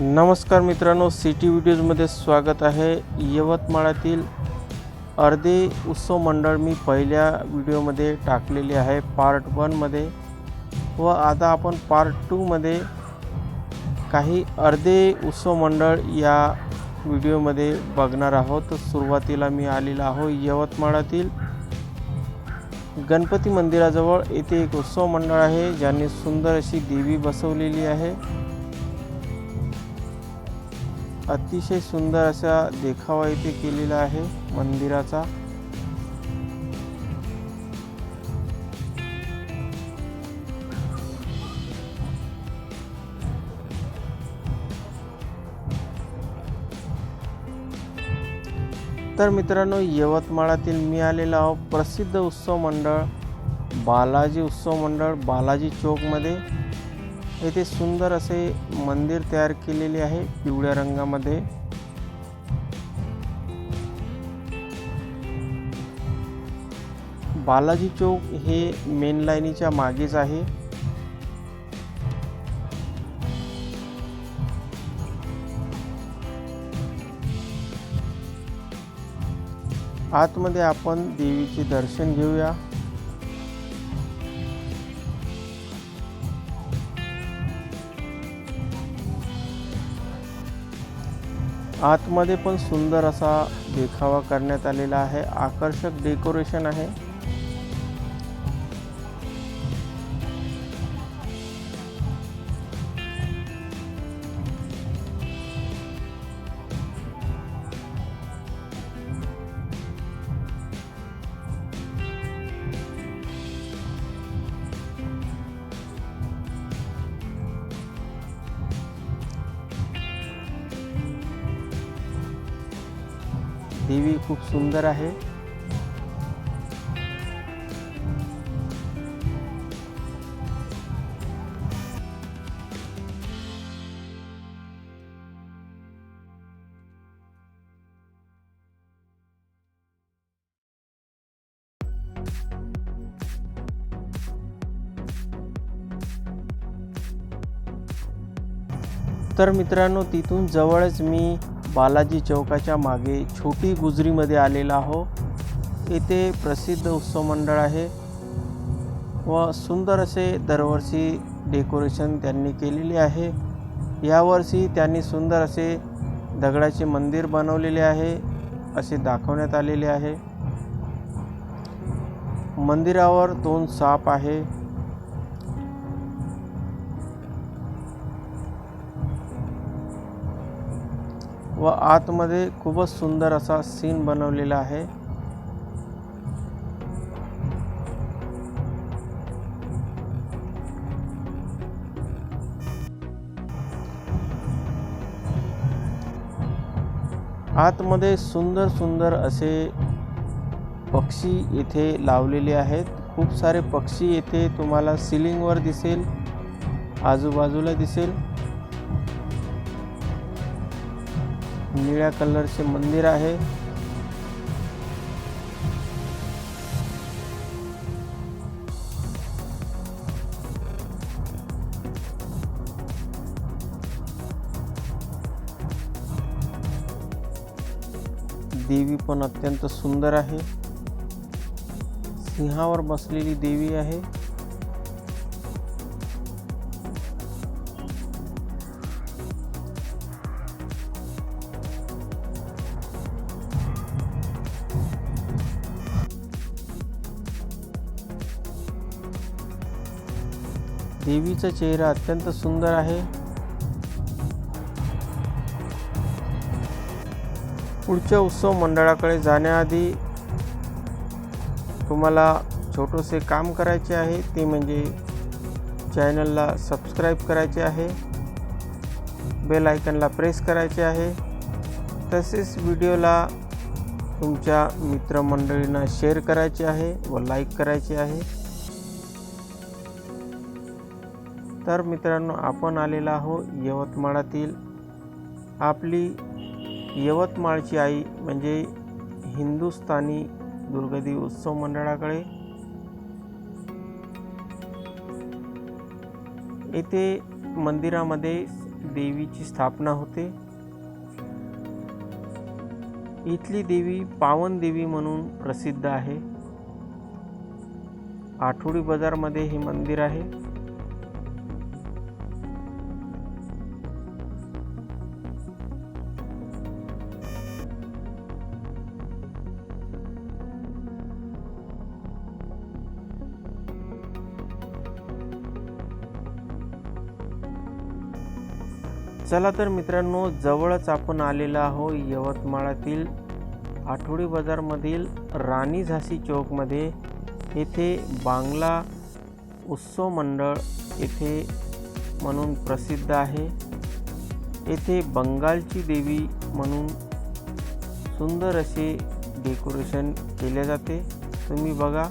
नमस्कार मित्रांनो सिटी व्हिडिओजमध्ये स्वागत आहे. यवतमाळातील अर्धे उत्सव मंडळ मी पहिल्या व्हिडिओमध्ये टाकलेले आहे पार्ट वनमध्ये व आता आपण पार्ट टूमध्ये काही अर्धे उत्सव मंडळ या व्हिडिओमध्ये बघणार आहोत. सुरुवातीला मी आलेला आहो यवतमाळातील गणपती मंदिराजवळ. येथे एक उत्सव मंडळ आहे ज्यांनी सुंदर अशी देवी बसवलेली आहे. अतिशय सुंदर असा देखावा इथे केलेला आहे मंदिराचा. तर मित्रांनो यवतमाळातील मी आलेलो आहो प्रसिद्ध उत्सव मंडळ बालाजी उत्सव मंडळ बालाजी चौकमध्ये. येथे सुंदर असे मंदिर तयार केलेले आहे पिवळ्या रंगामध्ये. बालाजी चौक हे मेन लाईनीच्या मागेच आहे. आतमध्ये आपण देवीचे दर्शन घेऊया. आतमध्ये पण सुंदर असा देखावा करण्यात आलेला आहे. आकर्षक डेकोरेशन आहे. सुंदर आहे. तर मित्रांनो तिथून जवळच मी बालाजी चौकाच्या मागे छोटी गुजरीमध्ये आलेला आहो. येथे प्रसिद्ध उत्सव मंडळ आहे व सुंदर असे दरवर्षी डेकोरेशन त्यांनी केलेले आहे. यावर्षी त्यांनी सुंदर असे दगडाचे मंदिर बनवलेले आहे असे दाखवण्यात आलेले आहे. मंदिरावर दोन साप आहे. व आतमध्ये खूपच सुंदर असा सीन बनवलेला आहे. आतमध्ये सुंदर सुंदर असे पक्षी येथे लावलेले आहेत. खूप सारे पक्षी येथे तुम्हाला सिलिंगवर दिसेल आजूबाजूला दिसेल. निळ्या कलरचे मंदिर आहे. देवी पण अत्यंत सुंदर आहे. सिंहावर बसलेली देवी आहे. देवीचा चेहरा अत्यंत सुंदर आहे. पुढच्या उत्सव मंडळाकडे जाण्याआधी तुम्हाला छोटंसे काम करायचे आहे. ते म्हणजे चॅनलला सबस्क्राईब करायचे आहे. बेल आयकनला प्रेस करायचे आहे. तसेच व्हिडिओला तुमच्या मित्रमंडळींना शेअर करायचे आहे व लाईक करायचे आहे. तर मित्रांनो आपण आलेला आहो यवतमाळातील आपली यवतमाळची आई म्हणजे हिंदुस्थानी दुर्गदी उत्सव मंडळाकडे. येथे मंदिरामध्ये देवीची स्थापना होते. इथली देवी पावन देवी म्हणून प्रसिद्ध आहे. आठवडी बाजारमध्ये हे मंदिर आहे. चला तर मित्रांनो जवळच आपण आलेलो आहो यवतमाळातील आठवडी बाजारमधील राणी झाशी चौकमध्ये. येथे बांगला उत्सव मंडळ येथे म्हणून प्रसिद्ध आहे. येथे बंगालची देवी म्हणून सुंदर असे डेकोरेशन केले जाते. तुम्ही बघा.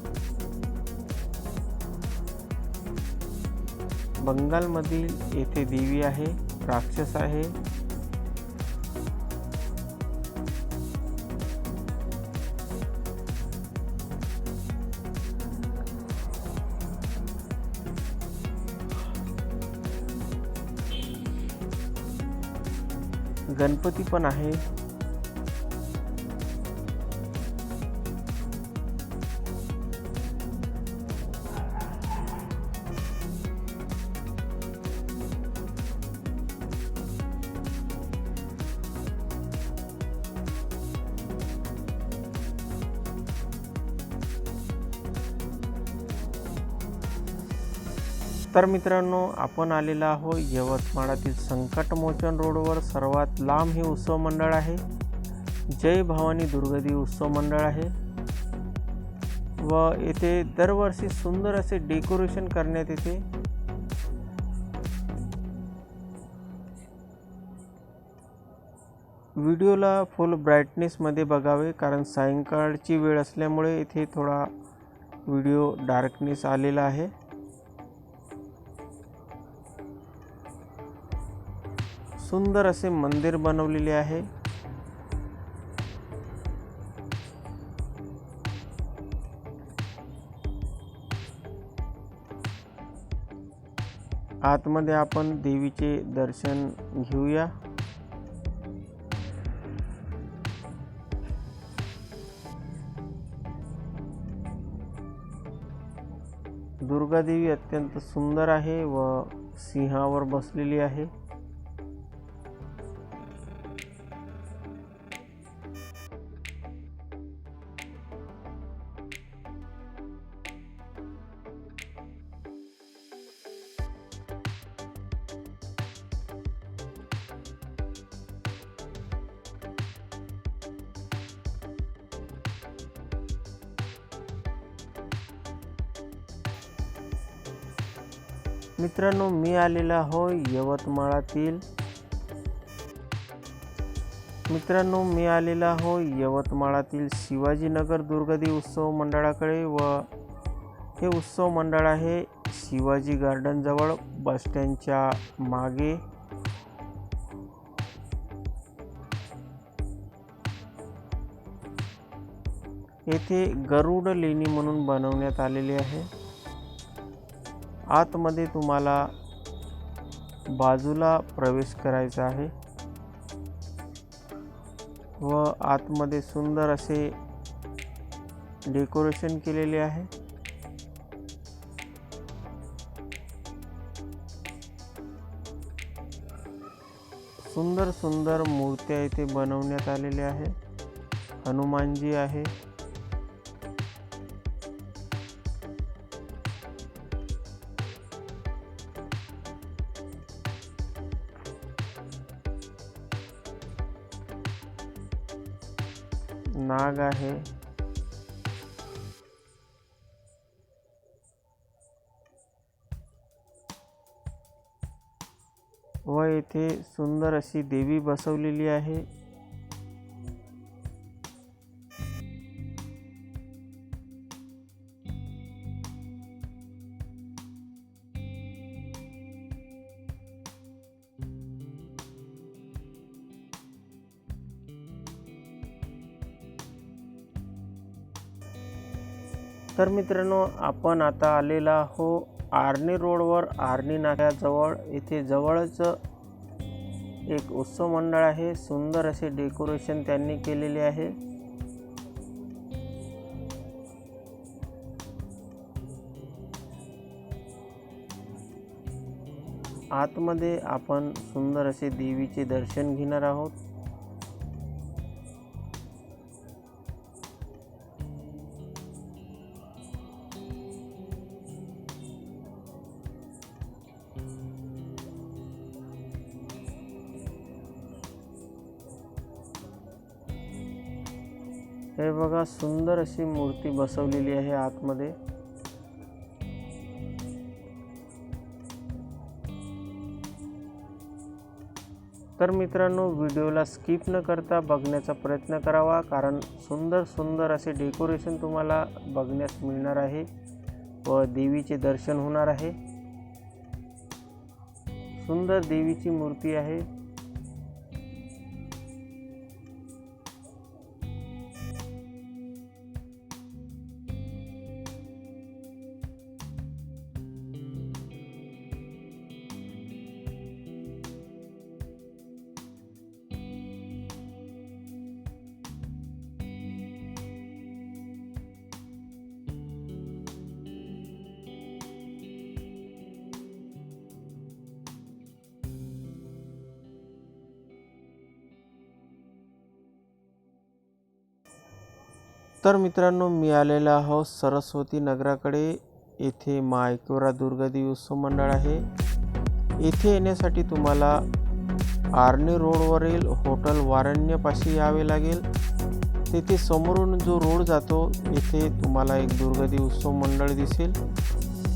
बंगालमधील येथे देवी आहे. राक्षस आहे. गणपती पण आहे. तर मित्रांनो आपण आलेलो आहो यवतमाळातील संकटमोचन रोडवर. सर्वात लांब हे उत्सव मंडळ आहे. जय भवानी दुर्गदी उत्सव मंडळ आहे. व येथे दरवर्षी सुंदर असे डेकोरेशन करण्यात येते. व्हिडिओला फुल ब्राईटनेसमध्ये बघावे कारण सायंकाळची वेळ असल्यामुळे इथे थोडा व्हिडिओ डार्कनेस आलेला आहे. सुंदर असे मंदिर बनवलेले आहे. आतमध्ये आपण देवीचे दर्शन घेऊया. दुर्गादेवी अत्यंत सुंदर आहे व सिंहावर बसलेली आहे. मित्रांनो मी आलेलो आहो यवतमाळातील. मित्रांनो मी आलेलो आहो यवतमाळातील शिवाजीनगर दुर्गदी उत्सव मंडळाकडे व हे उत्सव मंडळ आहे शिवाजी गार्डनजवळ बसस्टँडच्या मागे. येथे गरुड लेणी म्हणून बनवण्यात आलेली आहे. आतमध्ये तुम्हाला बाजूला प्रवेश करायचा आहे. व आतमध्ये सुंदर असे डेकोरेशन केलेले आहे. सुंदर सुंदर मूर्त्या इथे बनवण्यात आलेल्या आहे हनुमानजी आहे. जागा आहे. व येथे सुंदर अशी देवी बसवलेली आहे. तर मित्रांनो आपण आता आलेला हो आर्णी रोडवर आर्णी नाक्याजवळ. इथे जवळच एक उत्सव मंडळ आहे. सुंदर असे डेकोरेशन त्यांनी केलेले आहे. आतमध्ये आपण सुंदर असे देवीचे दर्शन घेणार आहोत. बघा सुंदर अशी मूर्ती बसवलेली आहे आतमध्ये. तर मित्रांनो व्हिडिओला स्किप न करता बघण्याचा प्रयत्न करावा कारण सुंदर सुंदर असे डेकोरेशन तुम्हाला बघण्यास मिळणार आहे व देवीचे दर्शन होणार आहे. सुंदर देवीची मूर्ती आहे. तर मित्रांनो मी आलेलो आहो सरस्वती नगराकडे. येथे मायकोरा ऐकवरा दुर्गादेवी उत्सव मंडळ आहे. येथे येण्यासाठी तुम्हाला आर्णी रोडवरील हॉटेल वारण्यपाशी यावे लागेल. तेथे समोरून जो रोड जातो येथे तुम्हाला एक दुर्गादेवी उत्सव मंडळ दिसेल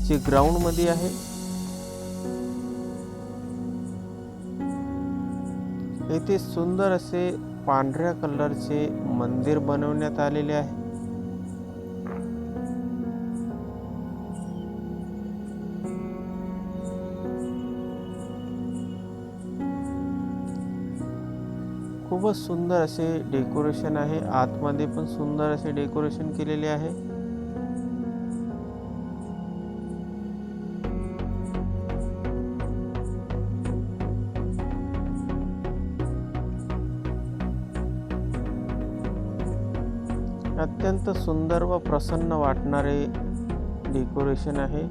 जे ग्राउंडमध्ये आहे. येथे सुंदर असे पांढऱ्या कलरचे मंदिर बनवण्यात आलेले आहे. खूपच सुंदर असे डेकोरेशन आहे. आतमध्ये पण सुंदर असे डेकोरेशन केलेले आहे. अत्यंत सुंदर व प्रसन्न वाटणारे डेकोरेशन आहे.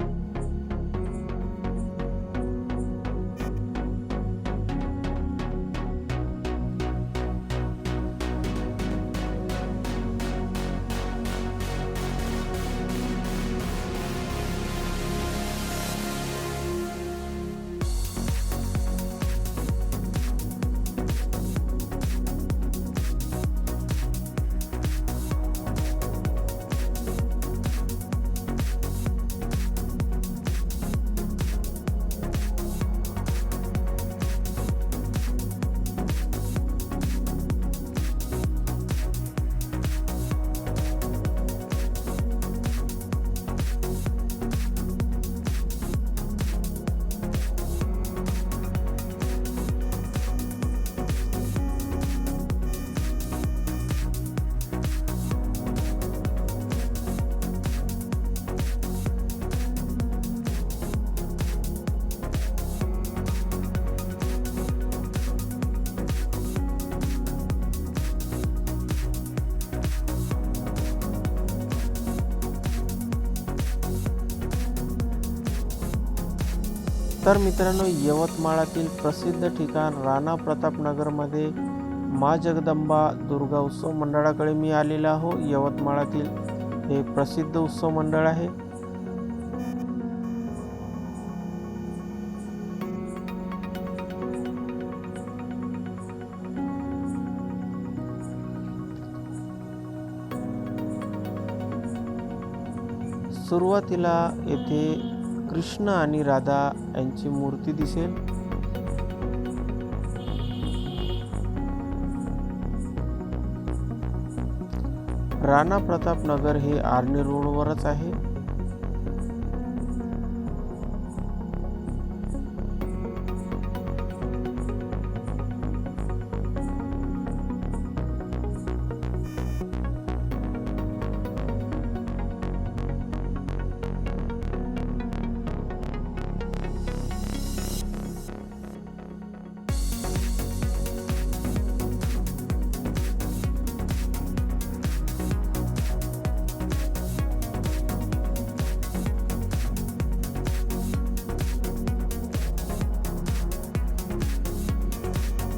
तर मित्रांनो यवतमाळातील प्रसिद्ध ठिकाण राणा प्रतापनगरमध्ये मा जगदंबा दुर्गा उत्सव मंडळाकडे मी आलेलो आहो. यवतमाळातील हे प्रसिद्ध उत्सव मंडळ आहे. सुरुवातीला येथे कृष्ण आणि राधा यांची मूर्ती दिसेल. राणा प्रताप नगर हे आर्णी रोडवरच आहे.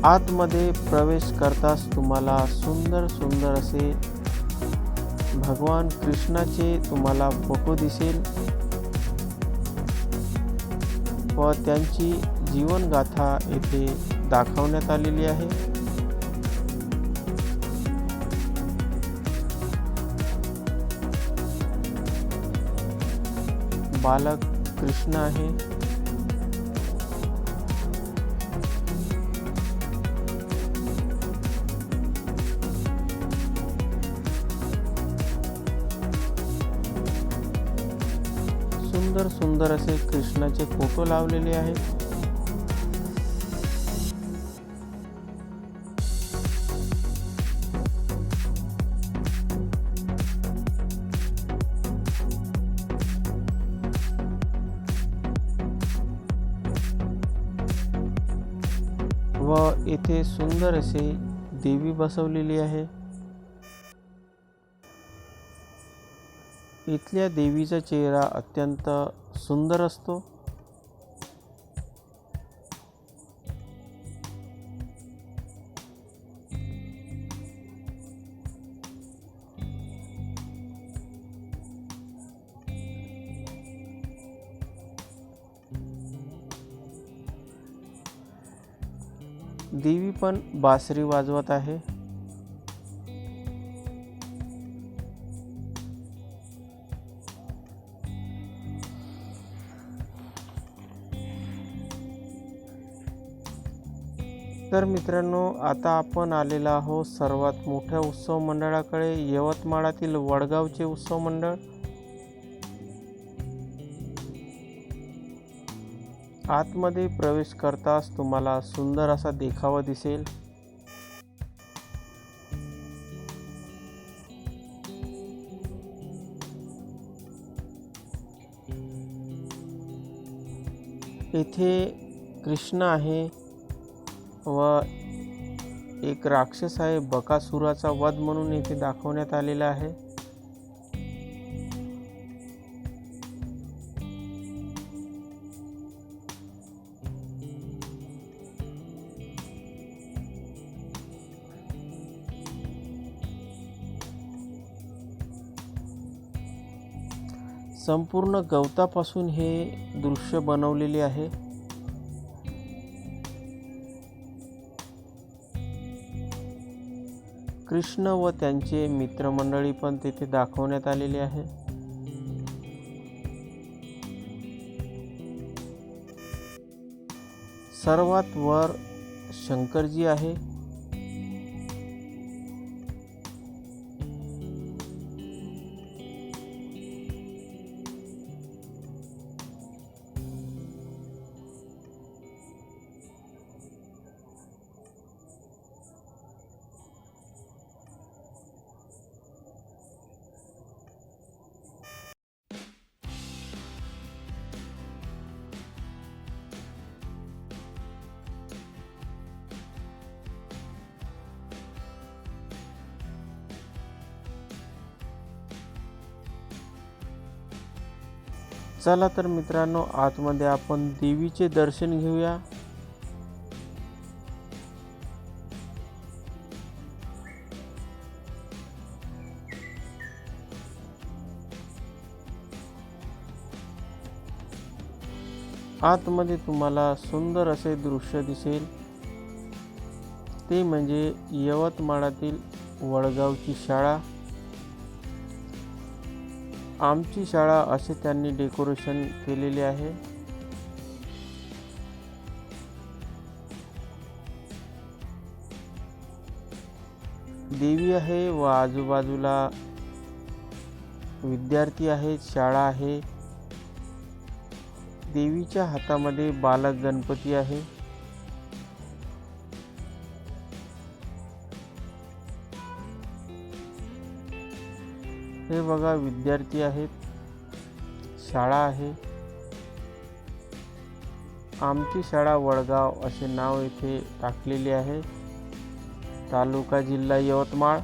आतमध्ये प्रवेश करताच तुम्हाला सुंदर सुंदर असे भगवान कृष्णाचे तुम्हाला फोटो दिसेल. व त्यांची जीवनगाथा येथे दाखवण्यात आलेली आहे. बालक कृष्ण आहे. सुंदर सुंदर असे कृष्णाचे फोटो लावलेले आहेत. व येथे सुंदर असे देवी बसवलेली आहे. इथल्या देवीचा चेहरा अत्यंत सुंदर असतो. देवी पण बासरी वाजवत आहे. तर मित्रांनो आता आपण आलेलो आहो सर्वात मोठ्या उत्सव मंडळाकडे यवतमाळातील वडगावचे उत्सव मंडळ. आतमध्ये प्रवेश करताच तुम्हाला सुंदर असा देखावा दिसेल. येथे कृष्ण आहे. व एक राक्षस आहे बकासुराचा वध म्हणून येथे दाखवण्यात आलेला आहे. संपूर्ण गवतापासून हे दृश्य बनवलेले आहे. कृष्ण व त्यांचे मित्रमंडळी पण तेथे दाखवण्यात आलेले आहे. सर्वात वर शंकरजी आहे. चला तर मित्रांनो आतमध्ये आपण देवीचे दर्शन घेऊया. आतमध्ये तुम्हाला सुंदर असे दृश्य दिसेल. ते म्हणजे यवतमाळातील वडगावची शाळा. आमची शाळा असे त्यांनी डेकोरेशन केलेले आहे. देवी आहे व आजूबाजूला विद्यार्थी आहेत शाळा आहे. देवीच्या हातामध्ये बालक गणपती आहे. हे बघा विद्यार्थी आहेत शाळा आहे. आमची शाळा वडगाव असे नाव येथे टाकलेले आहे. तालुका जिल्हा यवतमाळ.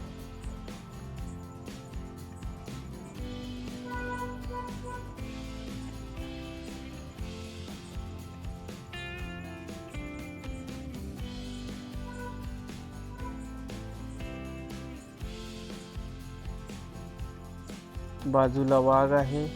बाजूला वाघ आहे.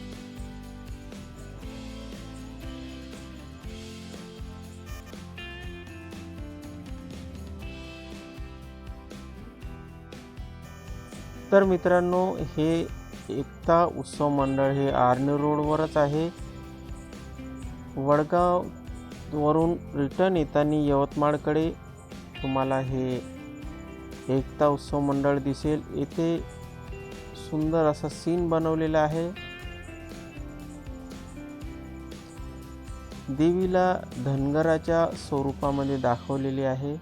तर मित्रांनो हे एकता उत्सव मंडळ हे आर्णी रोडवरच आहे. वडगाव वरून रिटर्न येताना यवतमाळकडे तुम्हाला हे एकता उत्सव मंडळ दिसेल. येथे सुंदर असा सीन बनवलेला आहे. देवीला धनगराच्या स्वरूपामध्ये दाखवलेली आहे.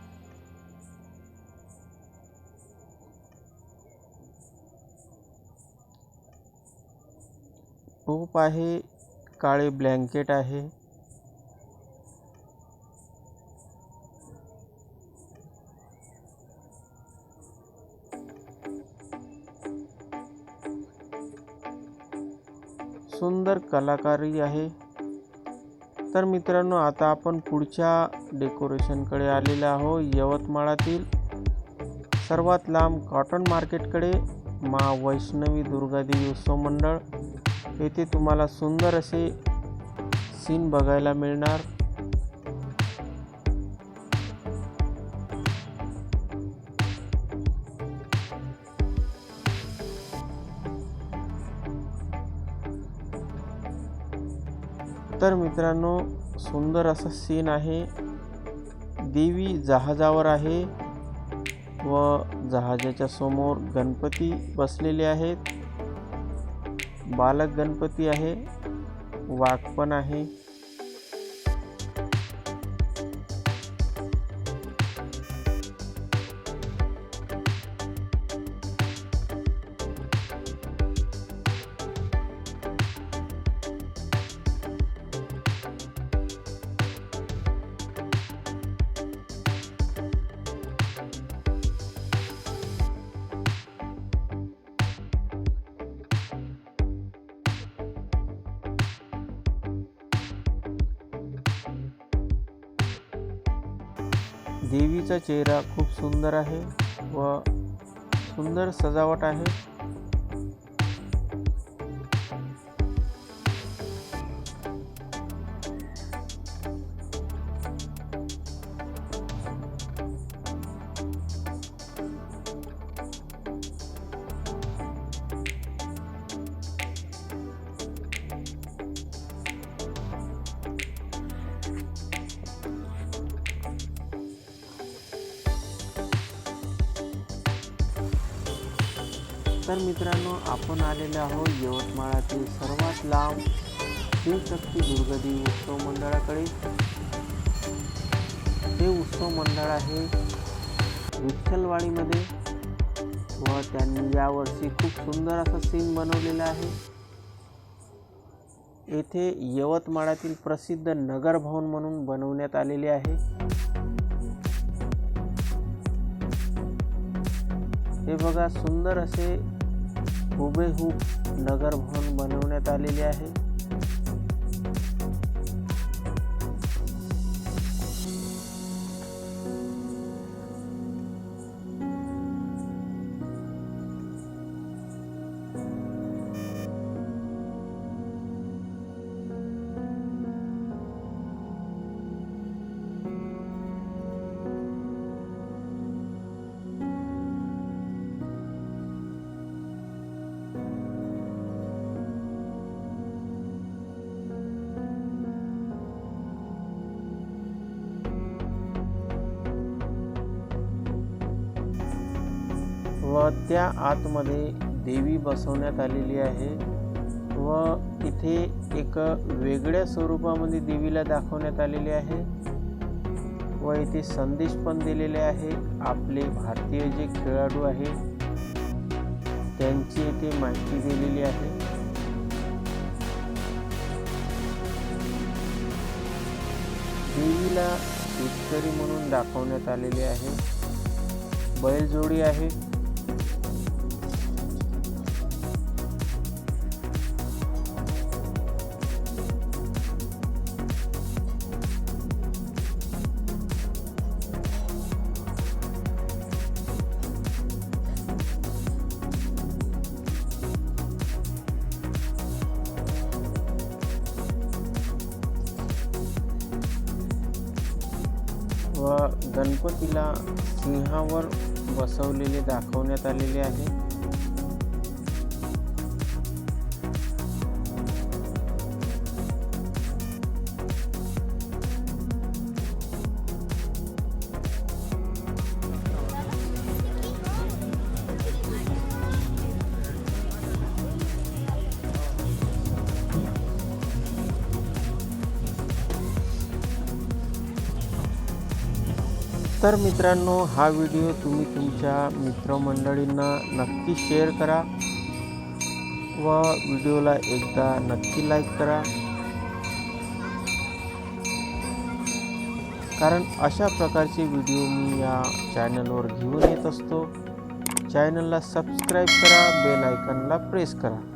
टोप आहे काळे ब्लँकेट आहे. सुंदर कलाकारी आहे. तर मित्रांनो आता आपण पुढच्या डेकोरेशनकडे आलेलो आहो यवतमाळातील सर्वात लांब कॉटन मार्केटकडे मा वैष्णवी दुर्गादेवी उत्सव मंडळ. येथे तुम्हाला सुंदर असे सीन बघायला मिळणार. तर मित्रांनो सुंदर असा सीन आहे. देवी जहाजावर आहे व जहाजाच्या समोर गणपती बसलेले आहेत. बालक गणपती आहे. वाघ पण आहे. देवीचा चेहरा खूप सुंदर आहे व सुंदर सजावट आहे. तर मित्रांनो आपण आलेलो आहोत यवतमाळातील सर्वात लांब शिवशक्ती दुर्गदी उत्सव मंडळाकडे. हे उत्सव मंडळ आहे विठ्ठलवाडीमध्ये व त्यांनी यावर्षी खूप सुंदर असं सीन बनवलेलं आहे. येथे यवतमाळातील प्रसिद्ध नगर भवन म्हणून बनवण्यात आलेले आहे. हे बघा सुंदर असे हुबेहूब नगर भवन बनवण्यात आलेले आहे. त्या आतमध्ये देवी बसवण्यात आलेली आहे व इथे एक वेगळ्या स्वरूपामध्ये देवीला दाखवण्यात आलेले आहे व इथे संदेश पण दिलेले आहे. आपले भारतीय जे खेळाडू आहे त्यांची इथे माहिती दिलेली आहे. देवीला शेतकरी म्हणून दाखवण्यात आलेले आहे. बैलजोडी आहे. तर मित्रांनो हा व्हिडिओ तुम्ही तुमच्या मित्रमंडळींना नक्की शेअर करा व व्हिडिओला एकदा नक्की लाईक करा. कारण अशा प्रकारचे व्हिडिओ मी या चॅनलवर घेऊन येत असतो. चॅनलला सबस्क्राईब करा बेल आयकनला प्रेस करा.